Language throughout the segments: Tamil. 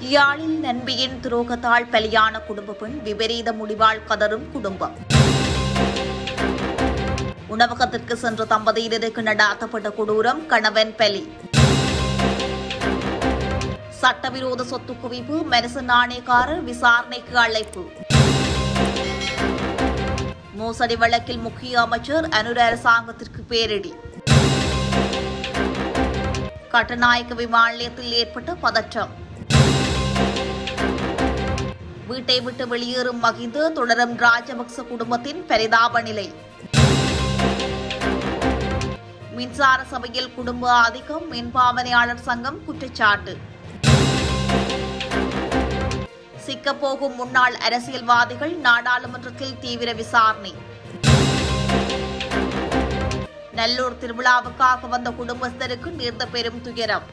யாழில் நண்பியின் துரோகத்தால் பலியான குடும்ப பெண் விபரீத முடிவால் கதறும் குடும்பம். உணவகத்திற்கு சென்ற தம்பதியினருக்கு நடாத்தப்பட்ட கொடூரம் கணவன் பலி. சட்டவிரோத சொத்து குவிப்பு மெரிச நாணயக்காரர் விசாரணைக்கு அழைப்பு. மோசடி வழக்கில் முக்கிய அமைச்சர் அனுர அரசாங்கத்திற்கு பேரிடி. கட்டநாயக்க விமான நிலையத்தில் ஏற்பட்ட பதற்றம். வீட்டை விட்டு வெளியேறும் மகிந்து தொடரும் ராஜபக்ச குடும்பத்தின் பரிதாப நிலை. மின்சார சபையில் குடும்ப ஆதிக்கம் மின்பாவனையாளர் சங்கம் குற்றச்சாட்டு. சிக்கப்போகும் முன்னாள் அரசியல்வாதிகள் நாடாளுமன்றத்தில் தீவிர விசாரணை. நல்லூர் திருவிழாவுக்காக வந்த குடும்பஸ்தருக்கு நேர்ந்த பெரும் துயரம்.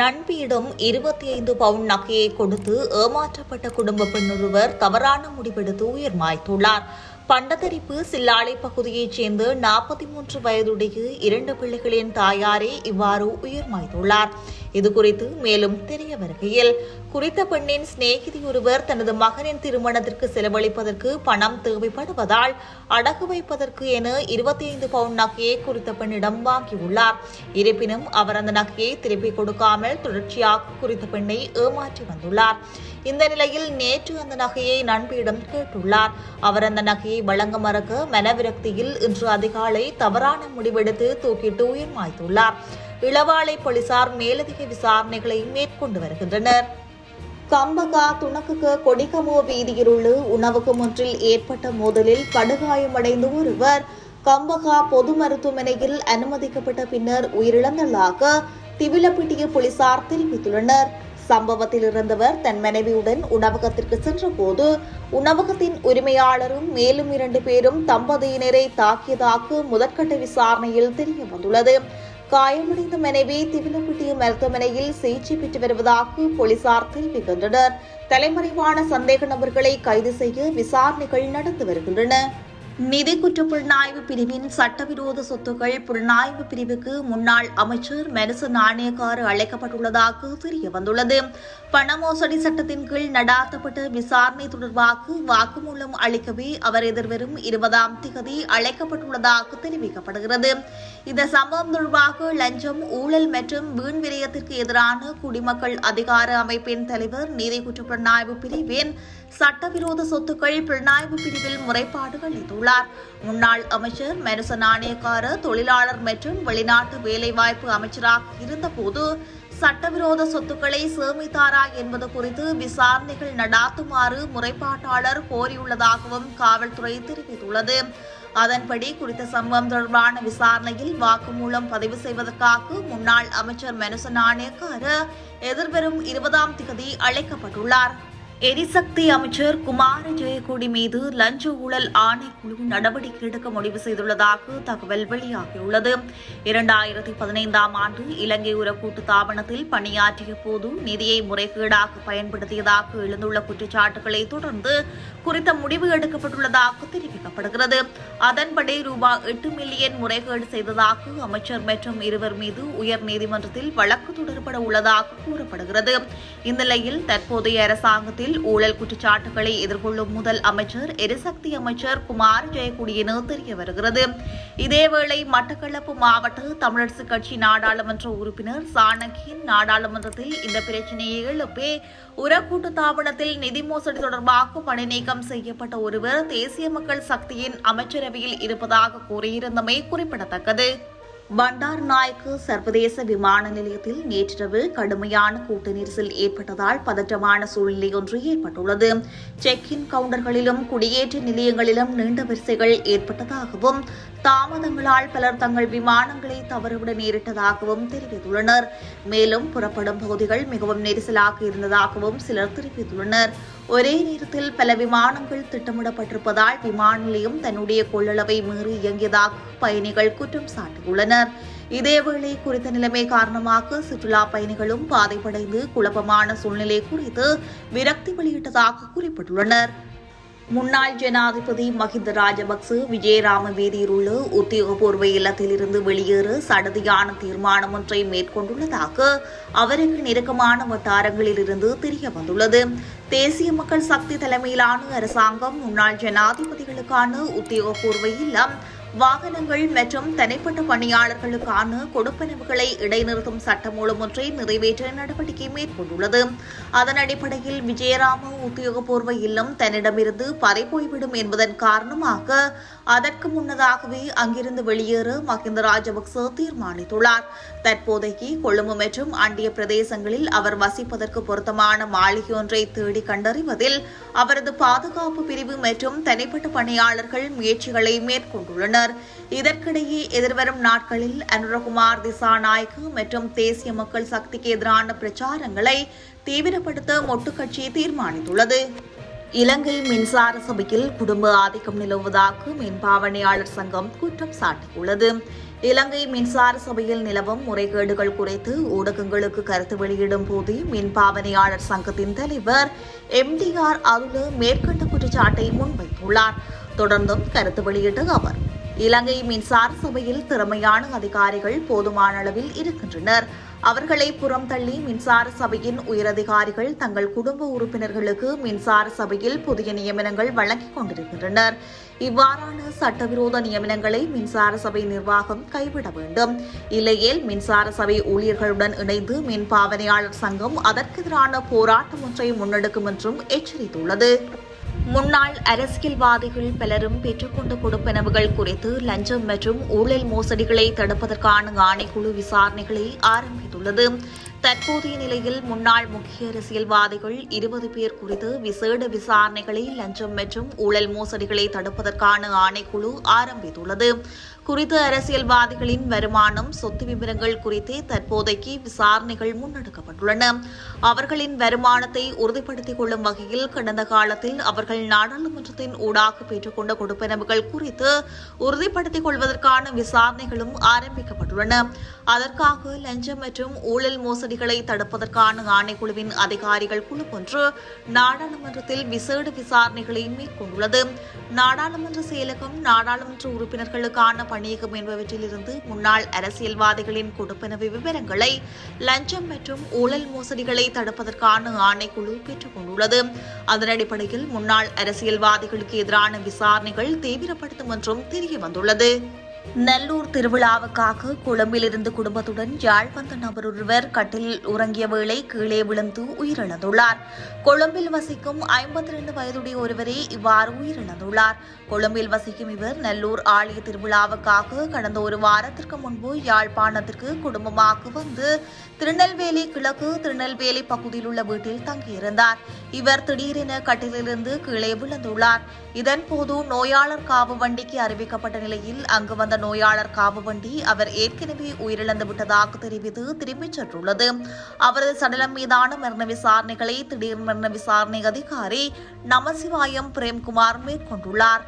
நண்பியிடம் இருபத்தி ஐந்து பவுண்ட் நகையை கொடுத்து ஏமாற்றப்பட்ட குடும்ப பெண்ணொருவர் தவறான முடிவெடுத்து உயிர் மாய்த்துள்ளார். பண்டத்தரிப்பு சில்லாலை பகுதியைச் சேர்ந்த நாற்பத்தி மூன்று வயதுடைய இரண்டு பிள்ளைகளின் தாயாரே இவ்வாறு உயிர் மாய்த்துள்ளார். இதுகுறித்து மேலும் தெரிய வருகையில் குறித்த பெண்ணின் சிநேகிதி ஒருவர் தனது மகனின் திருமணத்திற்கு செலவழிப்பதற்கு பணம் தேவைப்படுவதால் அடகு வைப்பதற்கு என இருபத்தி ஐந்து பவுண்ட் நகையை குறித்த பெண்ணிடம் வாங்கியுள்ளார். இருப்பினும் அவர் அந்த நகையை திருப்பிக் கொடுக்காமல் தொடர்ச்சியாக குறித்த பெண்ணை ஏமாற்றி வந்துள்ளார். இந்த நிலையில் நேற்று அந்த நகையை நண்பியிடம் கேட்டுள்ளார். அவர் அந்த நகையை வழங்க மறக்க மனவிரக்தியில் இன்று அதிகாலை தவறான முடிவெடுத்து தூக்கிட்டு உயிர் மாய்த்துள்ளார். இளவாலை போலீசார் மேலதிக விசாரணைகளை மேற்கொண்டு வருகின்றனர். கம்பகா துணக்குக கொடிகமோ வீதியில் உள்ள உணவகம் ஒன்றில் ஏற்பட்ட மோதலில் படுகாயமடைந்த ஒருவர் கம்பகா பொது மருத்துவமனையில் அனுமதிக்கப்பட்ட பின்னர் உயிரிழந்ததாக திவிலப்பிட்டிய போலீசார் தெரிவித்துள்ளனர். சம்பவத்தில் இருந்தவர் தன் மனைவியுடன் உணவகத்திற்கு சென்றபோது உணவகத்தின் உரிமையாளரும் மேலும் இரண்டு பேரும் தம்பதியினரை தாக்கியதாக முதற்கட்ட விசாரணையில் தெரிய வந்துள்ளது காயமடைந்த மனைவி திவிலப்பட்டிய மருத்துவமனையில் சிகிச்சை பெற்று வருவதாக போலீசார் தெரிவிக்கின்றனர். தலைமறைவான சந்தேக நபர்களை கைது செய்ய விசாரணைகள் நடந்து வருகின்றன. நிதி குற்ற புலனாய்வு பிரிவின் சட்டவிரோத சொத்துக்கள் புலனாய்வு பிரிவுக்கு முன்னாள் அமைச்சர் மெனசு நாணயக்கார் அழைக்கப்பட்டுள்ளதாக தெரிய வந்துள்ளது. பண மோசடி சட்டத்தின் கீழ் நடாத்தப்பட்ட விசாரணை தொடர்பாக வாக்குமூலம் அளிக்கவே அவர் எதிர்வரும் இருபதாம் திகதி அழைக்கப்பட்டுள்ளதாக தெரிவிக்கப்படுகிறது. இந்த சம்பவம் தொடர்பாக லஞ்சம் ஊழல் மற்றும் வீண் விரயத்திற்கு எதிரான குடிமக்கள் அதிகார அமைப்பின் தலைவர் நீதி குற்ற புலனாய்வு பிரிவின் சட்டவிரோத சொத்துக்கள் பிணாய்வு பிரிவில் முறைப்பாடு அளித்துள்ளார் முன்னாள் அமைச்சர் மெனுச நாணயக்கார தொழிலாளர் மற்றும் வெளிநாட்டு வேலைவாய்ப்பு அமைச்சராக இருந்தபோது சட்டவிரோத சொத்துக்களை சேமித்தாரா என்பது குறித்து விசாரணைகள் நடாத்துமாறு முறைப்பாட்டாளர் கோரியுள்ளதாகவும் காவல்துறை தெரிவித்துள்ளது. அதன்படி குறித்த சம்பவம் தொடர்பான விசாரணையில் வாக்குமூலம் பதிவு செய்வதற்காக முன்னாள் அமைச்சர் மெனுச நாணயக்கார எதிர்வரும் இருபதாம் திகதி அழைக்கப்பட்டுள்ளார். எரிசக்தி அமைச்சர் குமார ஜெயக்கொடி மீது லஞ்ச ஊழல் ஆணைக்குழு நடவடிக்கை எடுக்க முடிவு செய்துள்ளதாக தகவல் வெளியாகியுள்ளது. இரண்டாயிரத்தி பதினைந்தாம் ஆண்டு இலங்கை உர கூட்டு தாபனத்தில் பணியாற்றிய போது நிதியை முறைகேடாக பயன்படுத்தியதாக எழுந்துள்ள குற்றச்சாட்டுகளை தொடர்ந்து குறித்த முடிவு எடுக்கப்பட்டுள்ளதாக தெரிவிக்கப்படுகிறது. அதன்படி ரூபாய் எட்டு மில்லியன் முறைகேடு செய்ததாக அமைச்சர் மற்றும் இருவர் மீது உயர் நீதிமன்றத்தில் வழக்கு தொடரப்பட உள்ளதாக கூறப்படுகிறது. இந்நிலையில் தற்போதைய அரசாங்கத்தில் ஊழல் குற்றச்சாட்டுகளை எதிர்கொள்ளும் முதல் அமைச்சர் எரிசக்தி அமைச்சர் குமார் ஜெயக்குடி என தெரிய வருகிறது. இதேவேளை மட்டக்களப்பு மாவட்ட தமிழரசுக் கட்சி நாடாளுமன்ற உறுப்பினர் சாணக்கியின் நாடாளுமன்றத்தில் இந்த பிரச்சினையை எழுப்பி உரக்கூட்டு தாபனத்தில் நிதி மோசடி தொடர்பாக பணி நீக்கம் செய்யப்பட்ட ஒருவர் தேசிய மக்கள் சக்தியின் பதவியில் இருப்பதாக கூறியிருந்தமை குறிப்பிடத்தக்கது. பண்டார் நாயக்கு சர்வதேச விமான நிலையத்தில் நேற்றிரவு கடுமையான கூட்ட நெரிசல் ஏற்பட்டதால் பதற்றமான சூழ்நிலை ஒன்று ஏற்பட்டுள்ளது. செக் இன் கவுண்டர்களிலும் குடியேற்ற நிலையங்களிலும் நீண்ட வரிசைகள் ஏற்பட்டதாகவும் தாமதங்களால் பலர் தங்கள் விமானங்களை தவறுவிட நேரிட்டதாகவும் தெரிவித்துள்ளனர். மேலும் புறப்படும் பகுதிகள் மிகவும் நெரிசலாக இருந்ததாகவும் சிலர் தெரிவித்துள்ளனர். ஒரே நேரத்தில் பல விமானங்கள் திட்டமிடப்பட்டிருப்பதால் விமான நிலையம் தன்னுடைய கொள்ளளவை மீறி இயங்கியதாக பயணிகள் குற்றம் சாட்டியுள்ளனர். இதேவேளை குறித்த நிலைமை காரணமாக சுற்றுலா பயணிகளும் பாதைப்படைந்து குழப்பமான சூழ்நிலை குறித்து விரக்தி வெளியிட்டதாக குறிப்பிட்டுள்ளனர். முன்னாள் ஜனாதிபதி மஹிந்த ராஜபக்ச விஜயராம வீதியில் உள்ள உத்தியோகபூர்வ இல்லத்திலிருந்து வெளியேற சடதியான தீர்மானம் ஒன்றை மேற்கொண்டுள்ளதாக அவருக்கு நெருக்கமான வட்டாரங்களிலிருந்து தெரிய வந்துள்ளது. தேசிய மக்கள் சக்தி தலைமையிலான அரசாங்கம் முன்னாள் ஜனாதிபதிகளுக்கான உத்தியோகபூர்வ இல்லம் வாகனங்கள் மற்றும் தனிப்பட்ட பணியாளர்களுக்கான கொடுப்பனவுகளை இடைநிறுத்தும் சட்டம் மூலம் ஒன்றை நிறைவேற்ற நடவடிக்கை மேற்கொண்டுள்ளது. அதன் அடிப்படையில் விஜயராம உத்தியோகபூர்வ இல்லம் தன்னிடமிருந்து பறிபோய்விடும் என்பதன் காரணமாக அதற்கு முன்னதாகவே அங்கிருந்து வெளியேற மஹிந்த ராஜபக்ச தீர்மானித்துள்ளார். தற்போதைக்கு கொழும்பு மற்றும் அண்டிய பிரதேசங்களில் அவர் வசிப்பதற்கு பொருத்தமான மாளிகை ஒன்றை தேடி கண்டறிவதில் அவரது பாதுகாப்பு பிரிவு மற்றும் தனிப்பட்ட பணியாளர்கள் முயற்சிகளை மேற்கொண்டுள்ளனர். இதற்கிடையே எதிர்வரும் நாட்களில் அனுரகுமார் திசாநாயக்கு மற்றும் தேசிய மக்கள் சக்திக்கு எதிரான பிரச்சாரங்களை தீவிரப்படுத்த மொட்டுக்கட்சி தீர்மானித்துள்ளது. இலங்கை மின்சார சபையில் குடும்ப ஆதிக்கம் நிலவுவதாக மின்பாவனையாளர் சங்கம் குற்றம் சாட்டியுள்ளது. இலங்கை மின்சார சபையில் நிலவும் முறைகேடுகள் குறித்து ஊடகங்களுக்கு கருத்து வெளியிடும் போது மின்பாவனையாளர் சங்கத்தின் தலைவர் எம்டிஆர் அருளு மேற்கண்ட குற்றச்சாட்டை முன்வைத்துள்ளார். தொடர்ந்தும் கருத்து வெளியிட்ட அவர் இலங்கை மின்சார சபையில் திறமையான அதிகாரிகள் போதுமான அளவில் இருக்கின்றனர். அவர்களை புறம் தள்ளி மின்சார சபையின் உயரதிகாரிகள் தங்கள் குடும்ப உறுப்பினர்களுக்கு மின்சார சபையில் புதிய நியமனங்கள் வழங்கிக் கொண்டிருக்கின்றனர். இவ்வாறான சட்டவிரோத நியமனங்களை மின்சார சபை நிர்வாகம் கைவிட வேண்டும். இல்லையேல் மின்சார சபை ஊழியர்களுடன் இணைந்து மின் பாவனையாளர் சங்கம் அதற்கெதிரான போராட்டம் ஒன்றை முன்னெடுக்கும் என்றும் எச்சரித்துள்ளது. முன்னாள் அரசியல்வாதிகள் பலரும் பெற்றுக்கொண்ட கொடுப்பனவுகள் குறித்து லஞ்சம் மற்றும் ஊழல் மோசடிகளை தடுப்பதற்கான ஆணைக்குழு விசாரணைகளை தெரிவித்துள்ளது தற்போதைய நிலையில் முன்னாள் முக்கிய அரசியல்வாதிகள் இருபது பேர் குறித்து விசேட விசாரணைகளை லஞ்சம் மற்றும் ஊழல் மோசடிகளை தடுப்பதற்கான ஆணைக்குழு ஆரம்பித்துள்ளது. குறித்த அரசியல்வாதிகளின் வருமானம் சொத்து விவரங்கள் குறித்து தற்போதைக்கு விசாரணைகள் முன்னெடுக்கப்பட்டுள்ளன. அவர்களின் வருமானத்தை உறுதிப்படுத்திக் கொள்ளும் வகையில் கடந்த காலத்தில் அவர்கள் நாடாளுமன்றத்தின் ஊடாக பெற்றுக்கொண்ட கொடுப்பனவுகள் குறித்து உறுதிப்படுத்திக் கொள்வதற்கான விசாரணைகளும் ஆரம்பிக்கப்பட்டுள்ளன. அதற்காக லஞ்சம் மற்றும் ஊழல் மோசடிகளை தடுப்பதற்கான ஆணைக்குழுவின் அதிகாரிகள் குழு ஒன்று நாடாளுமன்றத்தில் விசேட விசாரணைகளை மேற்கொண்டுள்ளது. நாடாளுமன்ற செயலகம் நாடாளுமன்ற உறுப்பினர்களுக்கான பணியகம் என்பவற்றிலிருந்து முன்னாள் அரசியல்வாதிகளின் கொடுப்பனவு விவரங்களை லஞ்சம் மற்றும் ஊழல் மோசடிகளை தடுப்பதற்கான ஆணைக்குழு பெற்றுக் கொண்டுள்ளது அதன் அடிப்படையில் முன்னாள் அரசியல்வாதிகளுக்கு எதிரான விசாரணைகள் தீவிரப்படுத்தும் என்றும் தெரிய வந்துள்ளது நல்லூர் திருவிழாவுக்காக கொழும்பிலிருந்து குடும்பத்துடன் யாழ் வந்த நபர் ஒருவர் கட்டில் உறங்கிய வேளை கீழே விழுந்து உயிரிழந்துள்ளார். கொழும்பில் வசிக்கும் ஐம்பத்தி ரெண்டு வயதுடைய ஒருவரே இவ்வாறு உயிரிழந்துள்ளார். கொழும்பில் வசிக்கும் இவர் நல்லூர் ஆலய திருவிழாவுக்காக கடந்த ஒரு வாரத்திற்கு முன்பு யாழ்ப்பாணத்திற்கு குடும்பமாக வந்து திருநெல்வேலி கிழக்கு திருநெல்வேலி பகுதியில் உள்ள வீட்டில் தங்கியிருந்தார். இவர் திடீரென கட்டிலிருந்து கீழே விழுந்துள்ளார். இதன்போது நோயாளர் காவு வண்டிக்கு அறிவிக்கப்பட்ட நிலையில் அங்கு வந்த நோயாளர் காவு வண்டி அவர் ஏற்கனவே உயிரிழந்து விட்டதாக தெரிவித்து திரும்பிச் சென்றுள்ளது. அவரது சடலம் மீதான மரண விசாரணைகளை திடீர் மரண விசாரணை அதிகாரி நமசிவாயம் பிரேம்குமார் மேற்கொண்டுள்ளார்.